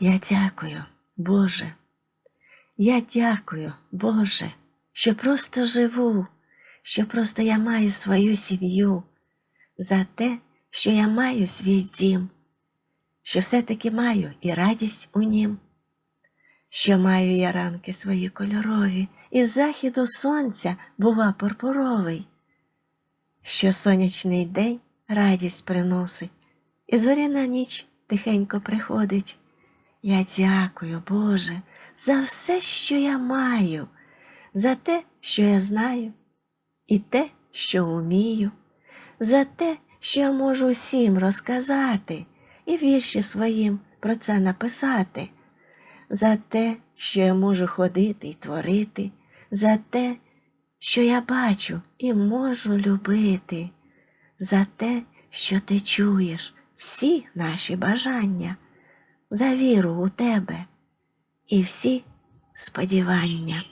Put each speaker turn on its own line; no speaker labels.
Я дякую, Боже. Я дякую, Боже, що просто живу, що просто я маю свою сім'ю, за те, що я маю свій дім, що все-таки маю і радість у нім, що маю я ранки свої кольорові, і з заходу сонця бува пурпуровий, що сонячний день радість приносить, і зоряна ніч тихенько приходить. Я дякую, Боже, за все, що я маю, за те, що я знаю, і те, що вмію, за те, що я можу всім розказати і вірші своїм про це написати, за те, що я можу ходити і творити, за те, що я бачу і можу любити, за те, що ти чуєш всі наші бажання, за віру у тебе і всі сподівання.